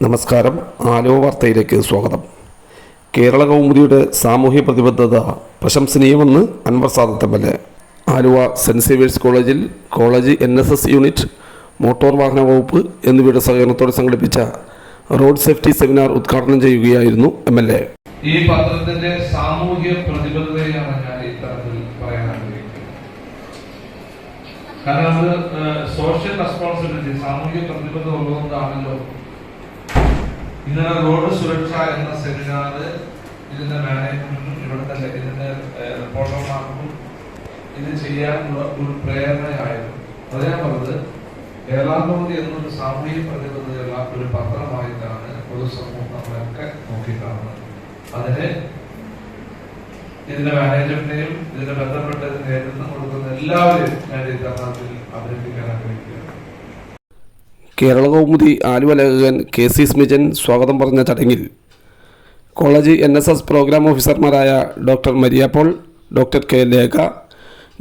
നമസ്കാരം. ആലോ വാർത്തയിലേക്ക് സ്വാഗതം. കേരള കൗമുദിയുടെ സാമൂഹ്യ പ്രതിബദ്ധത പ്രശംസനീയമെന്ന് Anwar Sadath M L A. Aluva saint Xavier's കോളേജിൽ college N S S unit motor വാഹന വകുപ്പ് എന്നിവയുടെ സഹകരണത്തോടെ സംഘടിപ്പിച്ച റോഡ് സേഫ്റ്റി സെമിനാർ ഉദ്ഘാടനം ചെയ്യുകയായിരുന്നു എം എൽ എ. ഈ പത്രത്തിന്റെ സാമൂഹ്യ പ്രതിബദ്ധതയാണ് ഞാൻ ഇത്തരത്തിൽ പറയാൻ ആഗ്രഹിക്കുന്നത്. കാരണം അത് സോഷ്യൽ റെസ്പോൺസിബിലിറ്റി സാമൂഹ്യ പ്രതിബദ്ധത ഉള്ളതുകൊണ്ടാണല്ലോ ഇന്നലെ റോഡ് സുരക്ഷ എന്ന സെമിനാർ ഇതിന്റെ മാനേജ്മെന്റും ഇവിടുത്തെ ഇതിന്റെ റിപ്പോർട്ടർമാർക്കും ഇത് ചെയ്യാനുള്ള ഒരു പ്രേരണയായിരുന്നു. അത് ഞാൻ പറഞ്ഞത് കേരളാന്തോതി എന്നൊരു സാമൂഹ്യ പ്രതിബദ്ധതയുള്ള ഒരു പത്രമായിട്ടാണ് പൊതുസമൂഹം നമ്മളൊക്കെ നോക്കിക്കാണുന്നത്. അതിന് ഇതിന്റെ മാനേജ്മെന്റിനെയും ഇതിന്റെ ബന്ധപ്പെട്ട നേതൃത്വം കൊടുക്കുന്ന എല്ലാവരെയും ഞാൻ ഈ തരുണത്തിൽ കേരള കൗമുദി ആലുവ ലേഖകൻ കെ സി സ്മിജൻ സ്വാഗതം പറഞ്ഞ ചടങ്ങിൽ college N S S programme ഓഫീസർമാരായ doctor Maria Paul doctor K Lekha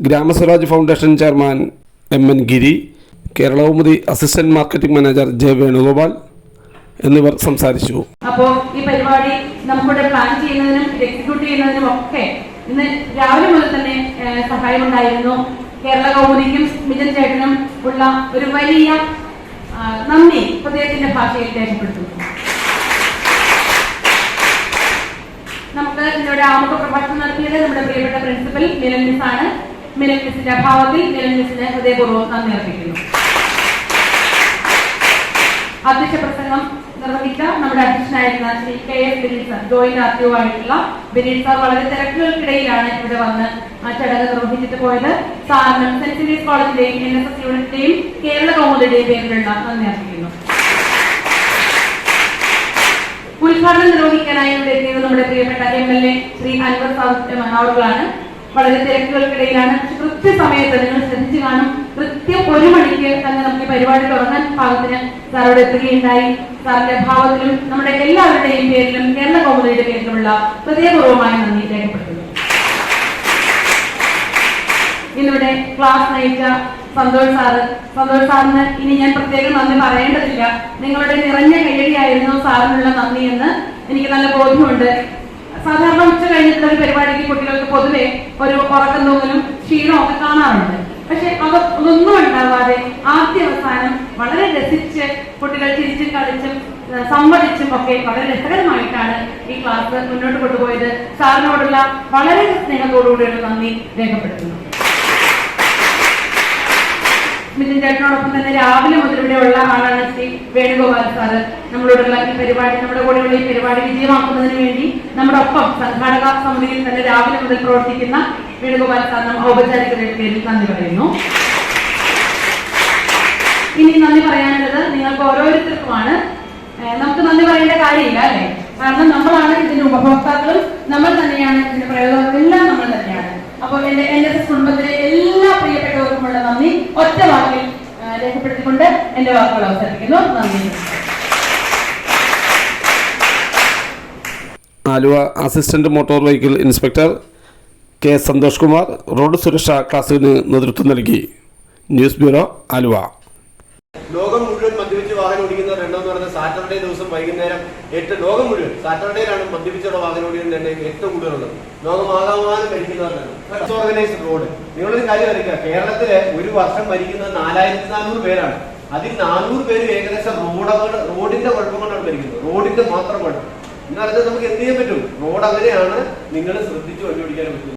Gramaswaraj foundation chairman M N Giri Kerala Kaumudi assistant marketing manager J Venugopal എന്നിവർ സംസാരിച്ചു. അപ്പോൾ ഈ പരിപാടി നമ്മുടെ പ്ലാൻ ചെയ്യുന്നതിനും എക്സിക്യൂട്ട് ചെയ്യുന്നതിനും ഒക്കെ ഇന്ന് രാവിലെ മുതൽ തന്നെ സഹായമുണ്ടായിരുന്നു. കേരള കൗമുദിക്കും മിജൻ ചേട്ടനും ഉള്ള ഒരു വലിയ നന്ദി. ഹൃദയത്തിന്റെ ഭാഷയിൽ രേഖപ്പെടുത്തുന്നു. നമുക്ക് ഇന്നിവിടെ ആമുഖ പ്രഭാഷണം നടത്തിയത് നമ്മുടെ പ്രിയപ്പെട്ട പ്രിൻസിപ്പൽ മിലൻ മിസ് ആണ്. മിലൻ മിസിന്റെ അഭാവത്തിൽ മിലൻ മിസിന് ഹൃദയപൂർവം നന്ദി അർപ്പിക്കുന്നു. അധ്യക്ഷ പ്രസംഗം നിർവഹിച്ച നമ്മുടെ അധ്യക്ഷനായിരുന്ന Shri K S Binil sir joint R T ആയിട്ടുള്ള ബിനിൽ സർ വളരെ തിരക്കുകൾക്കിടയിലാണ് ഇവിടെ വന്ന് ആ ചടങ്ങ് നിർവഹിച്ചിട്ട് പോയത്. സാറിനും സെന്റ് സീരീസ് കോളേജിന്റെയും എൻ എസ് എസ് യൂണിറ്റിന്റെയും കേരള കൗമുദിയുടെയും പേരിലുള്ള നന്ദി അർപ്പിക്കുന്നു. ഉദ്ഘാടനം നിർവഹിക്കാനായി ഇവിടെ എത്തിയത് നമ്മുടെ പ്രിയപ്പെട്ട M L A Shri Anwar സാഹിത്യ അവറുകളാണ് വളരെ തിരക്കുകൾക്കിടയിലാണ്. കൃത്യസമയത്ത് നിങ്ങൾ ശ്രദ്ധിച്ചു കാണും. കൃത്യം ഒരു മണിക്ക് തന്നെ നമുക്ക് ഈ പരിപാടി തുടങ്ങാൻ ഭാഗത്തിന് സാറോട് എത്തുകയുണ്ടായി. സാറിന്റെ ഭാവത്തിലും നമ്മുടെ എല്ലാവരുടെയും പേരിലും കേരള കൗമുദിയുടെ പേരിലുമുള്ള ഹൃദയപൂർവമായ നന്ദി രേഖപ്പെടുത്തുന്നു. ഇന്നിവിടെ ക്ലാസ് നയിച്ച സന്തോഷ് സാറ് സന്തോഷ് സാറിന് ഇനി ഞാൻ പ്രത്യേകം നന്ദി പറയേണ്ടതില്ല. നിങ്ങളുടെ നിറഞ്ഞ കയ്യടിയായിരുന്നു സാറിനുള്ള നന്ദി എന്ന് എനിക്ക് നല്ല ബോധ്യമുണ്ട്. സാധാരണ ഉച്ച കഴിഞ്ഞിട്ടുള്ള ഒരു പരിപാടിക്ക് കുട്ടികൾക്ക് പൊതുവെ ഒരു ഉറക്കം തോന്നലും ക്ഷീണവും ഒക്കെ കാണാറുണ്ട്. പക്ഷെ അത് അതൊന്നും ഉണ്ടാവാതെ ആദ്യ അവസാനം വളരെ രസിച്ച് കുട്ടികൾ ചിരിച്ചും കളിച്ചും സമ്മതിച്ചും ഒക്കെ വളരെ രസകരമായിട്ടാണ് ഈ ക്ലാസ് മുന്നോട്ട് കൊണ്ടുപോയത്. സാറിനോടുള്ള വളരെ സ്നേഹത്തോടുകൂടിയുള്ള നന്ദി രേഖപ്പെടുത്തുന്നു മിഥുൻ ചേട്ടനോടൊപ്പം തന്നെ രാവിലെ മുതൽ ഇവിടെയുള്ള ആളാണ് ശ്രീ വേണുഗോപാൽ സാറ്. നമ്മളോടുള്ള ഈ പരിപാടി നമ്മുടെ കൂടെയുള്ള ഈ പരിപാടി വിജയമാക്കുന്നതിന് വേണ്ടി നമ്മുടെ ഒപ്പം സംഘാടക സമിതിയിൽ തന്നെ രാവിലെ മുതൽ പ്രവർത്തിക്കുന്ന വേണുഗോപാൽ സാറിനും ഔപചാരികതയുടെ പേരിൽ നന്ദി പറയുന്നു. ഇനി നന്ദി പറയാനുള്ളത് നിങ്ങൾക്ക് ഓരോരുത്തർക്കുമാണ്. നമുക്ക് നന്ദി പറയേണ്ട കാര്യമില്ല അല്ലേ? കാരണം നമ്മളാണ് ഇതിന്റെ ഉപഭോക്താക്കളും നമ്മൾ തന്നെയാണ് ഇതിന്റെ പ്രയോജനം എല്ലാം നമ്മൾ തന്നെയാണ്. അപ്പോൾ എന്റെ എസ് കുടുംബത്തിലെ എല്ലാ പ്രിയപ്പെട്ടവർക്കുമുള്ള നന്ദി. ഒറ്റ വാക്കിൽ രേഖപ്പെടുത്തിക്കൊണ്ട് എന്റെ വാക്കുകൾ അവതരിപ്പിക്കുന്നു നന്ദി. Aluva assistant motor vehicle inspector K Santhosh Kumar road സുരക്ഷാ ക്ലാസ്സിന് നേതൃത്വം നൽകി. News bureau Aluva. ലോകം മുഴുവൻ മദ്യപിച്ച് വാഹനം ഓടിക്കുന്നവർ എണ്ണമെന്ന് പറയുന്നത് സാറ്റർഡേ ദിവസം വൈകുന്നേരം എട്ട് ലോകം മുഴുവൻ സാറ്റർഡേയിലാണ് മദ്യപിച്ചുള്ള വാഹനം ഓടിക്കുന്ന എണ്ണം ഏറ്റവും കൂടുതലുള്ളത്. ലോകമാകാമാനം മരിക്കുന്നവരാണ് റോഡ് നിങ്ങളൊരു കാര്യം അറിയിക്കുക. കേരളത്തിൽ ഒരു വർഷം മരിക്കുന്നത് നാലായിരത്തി നാനൂറ് പേരാണ്. അതിൽ നാനൂറ് പേര് ഏകദേശം റോഡ് റോഡിന്റെ കുഴപ്പം കൊണ്ടാണ് മരിക്കുന്നത്. റോഡിന്റെ മാത്രം കുഴപ്പം. എന്ന് പറഞ്ഞാൽ നമുക്ക് എന്ത് ചെയ്യാൻ പറ്റും? റോഡ് അങ്ങനെയാണ് നിങ്ങൾ ശ്രദ്ധിച്ച് വണ്ടി ഓടിക്കാൻ പറ്റും